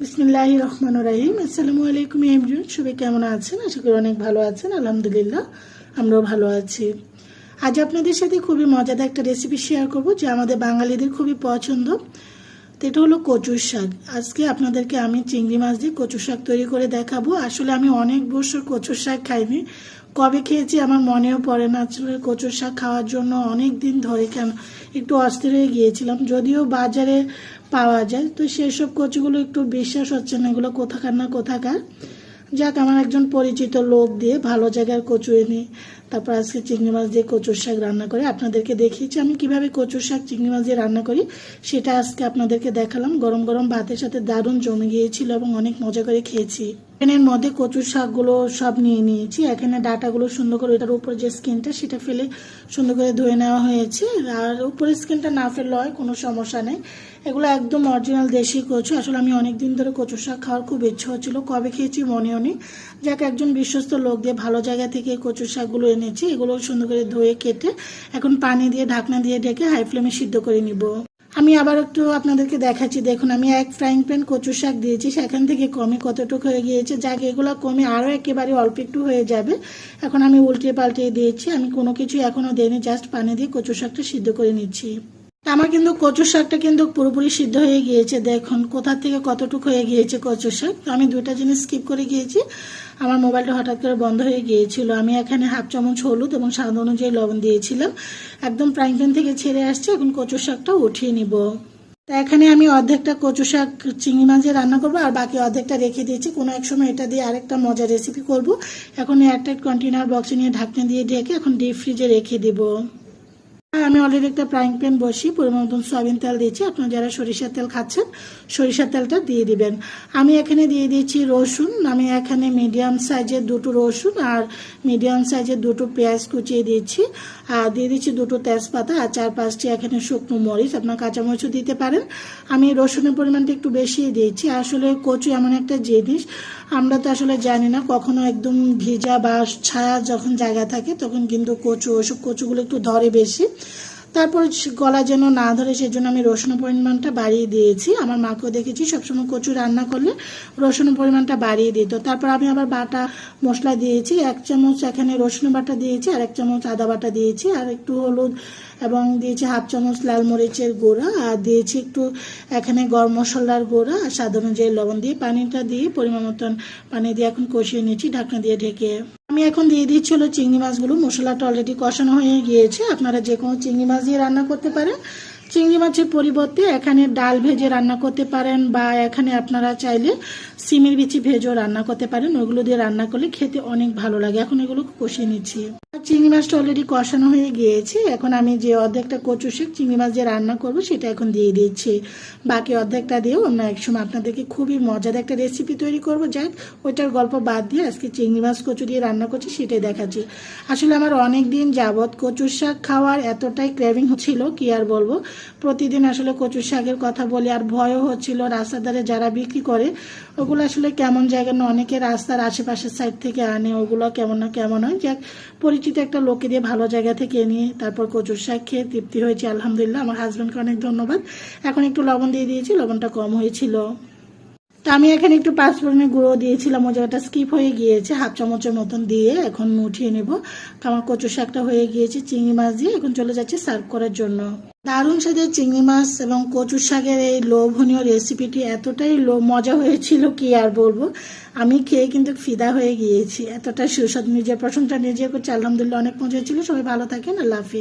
বিসমিল্লাহ রহমান রাহিম আসসালামু আলাইকুম এমজুন সবাই কেমন আছেন? আশা করি অনেক ভালো আছেন। আলহামদুলিল্লাহ, আমরাও ভালো আছি। আজ আপনাদের সাথে খুবই মজাদার একটা রেসিপি শেয়ার করব, যা আমাদের বাঙালিদের খুবই পছন্দ। তো এটা হলো কচুর শাক। আজকে আপনাদেরকে আমি চিংড়ি মাছ দিয়ে কচুর শাক তৈরি করে দেখাবো। আসলে আমি অনেক বছর কচুর শাক খাইনি। কবে খেয়েছি আমার মনেও পড়ে না আসলে কচুর শাক খাওয়ার জন্য অনেক দিন ধরে কেন একটু অস্থির হয়ে গিয়েছিলাম। যদিও বাজারে পাওয়া যায়, তো সেসব কচুগুলো একটু বিশ্বাস হচ্ছে না, এগুলো কোথাকার না কোথাকার। যাক, আমার একজন পরিচিত লোক দিয়ে ভালো জায়গার কচু এনে তারপর আজকে চিংড়ি মাছ দিয়ে কচুর শাক রান্না করে আপনাদেরকে দেখিয়েছি। আমি কীভাবে কচুর শাক, চিংড়ি মাছ দিয়ে রান্না করি, সেটা আজকে আপনাদেরকে দেখালাম। গরম গরম ভাতের সাথে দারুণ জমে গিয়েছিল এবং অনেক মজা করে খেয়েছি। এখানের মধ্যে কচুর শাকগুলো সব নিয়ে নিয়েছি। এখানে ডাটাগুলো সুন্দর করে এটার উপর যে স্কিনটা, সেটা ফেলে সুন্দর করে ধুয়ে নেওয়া হয়েছে। আর উপরের স্কিনটা না ফেললে হয়, কোনো সমস্যা নেই। এগুলো একদম অরিজিনাল দেশি কচু। আসলে আমি অনেক দিন ধরে কচুর শাক খাওয়ার খুব ইচ্ছে হচ্ছিল, কবে খেয়েছি মনেও নেই। যাক, একজন বিশ্বস্ত লোক দিয়ে ভালো জায়গা থেকে কচুর শাকগুলো এনেছি এগুলো সুন্দর করে ধুয়ে কেটে এখন পানি দিয়ে, ঢাকনা দিয়ে ঢেকে হাই ফ্লেমে সিদ্ধ করে নিব। আমি আবার একটু আপনাদেরকে দেখাচ্ছি, দেখুন আমি এক ফ্রাইং প্যান কচু শাক দিয়েছি, সেখান থেকে কমে কতটুকু হয়ে গিয়েছে, যাক, এগুলো কমে আরও একেবারে অল্প একটু হয়ে যাবে। এখন আমি উল্টে পাল্টে দিয়েছি, আমি কোনো কিছু এখনও দেয়নি জাস্ট পানি দিয়ে কচু শাকটা সিদ্ধ করে নিচ্ছি। আমার কিন্তু কচু শাকটা কিন্তু পুরোপুরি সিদ্ধ হয়ে গিয়েছে, দেখুন, কোথা থেকে কতটুকু হয়ে গিয়েছে কচু শাক। তো আমি দুইটা জিনিস স্কিপ করে গিয়েছি, আমার মোবাইলটা হঠাৎ করে বন্ধ হয়ে গিয়েছিল। আমি এখানে হাফ চামচ হলুদ এবং স্বাদ অনুযায়ী লবণ দিয়েছিলাম। একদম ফ্রাইং প্যান থেকে ছেড়ে আসছে, এখন কচু শাকটা উঠিয়ে নিব। তা এখানে আমি অর্ধেকটা কচু শাক, চিংড়ি দিয়ে রান্না করব, আর বাকি অর্ধেকটা রেখে দিয়েছি। কোনো এক সময় এটা দিয়ে আরেকটা মজার রেসিপি করব। এখন এয়ারটাইট কন্টেনার বক্সে নিয়ে ঢাকনা দিয়ে ঢেকে এখন ডিপ ফ্রিজে রেখে দিব। আমি অলরেডি একটা ফ্রাইং প্যান বসি পরিমাণ মতন সয়াবিন তেল দিয়েছি। আপনারা যারা সরিষার তেল খাচ্ছেন, সরিষার তেলটা দিয়ে দিবেন। আমি এখানে দিয়ে দিয়েছি রসুন। আমি এখানে মিডিয়াম সাইজের দুটো রসুন আর মিডিয়াম সাইজের দুটো পেঁয়াজ কুচিয়ে দিয়েছি। আর দিয়ে দিচ্ছি দুটো তেজপাতা আর চার পাঁচটি এখানে শুকনো মরিচ। আপনার কাঁচামরিচও দিতে পারেন। আমি রসুনের পরিমাণটা একটু বেশি দিয়েছি। আসলে কচু এমন একটা জিনিস, আমরা তো আসলে জানি না, কখনো একদম ভিজা বা ছায়া যখন জায়গা থাকে, তখন কিন্তু কচু, ওসব কচুগুলো একটু ধরে বেশি। তারপর গলা যেন না ধরে সেজন্য আমি রসুনের পরিমাণটা বাড়িয়ে দিয়েছি। আমার মাকেও দেখেছি, সবসময় কচু রান্না করলে রসুনের পরিমাণটা বাড়িয়ে দিত। তারপর আমি আবার বাটা মশলা দিয়েছি, এক চামচ এখানে রসুন বাটা দিয়েছি আর এক চামচ আদা বাটা দিয়েছি, আর একটু হলুদ এবং দিয়েছি হাফ চামচ লাল মরিচের গুঁড়া, আর দিয়েছি একটু এখানে গরম মশলার গুঁড়া, আর স্বাদ অনুযায়ী লবণ দিয়ে পানিটা দিয়ে পরিমাণ মতন পানি দিয়ে এখন কষিয়ে নিয়েছি, ঢাকনা দিয়ে ঢেকে। আমি এখন দিয়ে দিচ্ছি হলো চিংড়ি মাছগুলো। মশলাটা অলরেডি কষানো হয়ে গিয়েছে। আপনারা যে কোনো চিংড়ি মাছ দিয়ে রান্না করতে পারেন। চিংড়ি মাছের পরিবর্তে এখানে ডাল ভেজে রান্না করতে পারেন বা এখানে আপনারা চাইলে সিমের বিচি ভেজেও রান্না করতে পারেন। ওইগুলো দিয়ে রান্না করলে খেতে অনেক ভালো লাগে। এখন এগুলো কষিয়ে নিচ্ছি। চিংড়ি মাছটা অলরেডি কষানো হয়ে গিয়েছে। এখন আমি যে অর্ধেকটা কচু শেখ চিংড়ি মাছ যে রান্না করব, সেটা এখন দিয়ে দিচ্ছি। বাকি অর্ধেকটা দিয়েও অন্য এক সময় আপনাদেরকে খুবই মজার একটা রেসিপি তৈরি করব। যাক, ওইটার গল্প বাদ দিয়ে আজকে চিংড়ি মাছ কচু দিয়ে রান্না করছি, সেটাই দেখাচ্ছি। আসলে আমার অনেক দিন যাবৎ কচুর শাক খাওয়ার এতটাই ক্রেভিং ছিল, কি আর বলব? প্রতিদিন আসলে কচুর শাকের কথা বলি, আর ভয়ও হচ্ছিল রাস্তার ধারে যারা বিক্রি করে, ওগুলো আসলে কেমন জায়গা না অনেকে রাস্তার আশেপাশের সাইড থেকে আনে, ওগুলো কেমন না কেমন হয়। যাক পরিচিত একটা লোককে দিয়ে ভালো জায়গা থেকে নিয়ে তারপর কচুর শাক খেয়ে তৃপ্তি হয়েছে, আলহামদুলিল্লাহ। আমার হাজব্যান্ডকে অনেক ধন্যবাদ। এখন একটু লবণ দিয়ে দিয়েছি, লবণটা কম হয়েছিল। তো আমি এখানে একটু পাঁচফোড়নের গুঁড়ো দিয়েছিলাম। ওই জায়গাটা স্কিপ হয়ে গিয়েছে। হাফ চামচের মতন দিয়ে এখন উঠিয়ে নেব। আমার কচু শাকটা হয়ে গিয়েছে চিংড়ি মাছ দিয়ে। এখন চলে যাচ্ছে সার্ভ করার জন্য। দারুণ সাথে চিংড়ি মাছ এবং কচু শাকের এই লোভনীয় রেসিপিটি এতটাই লো, মজা হয়েছিল কি আর বলব? আমি খেয়ে কিন্তু ফিদা হয়ে গিয়েছি। এতটা সুস্বাদ। নিজের প্রশংসা নিজে করছি। আলহামদুলিল্লাহ অনেক মজা হয়েছিল। সবাই ভালো থাকেন। আল্লাহ হাফিজ।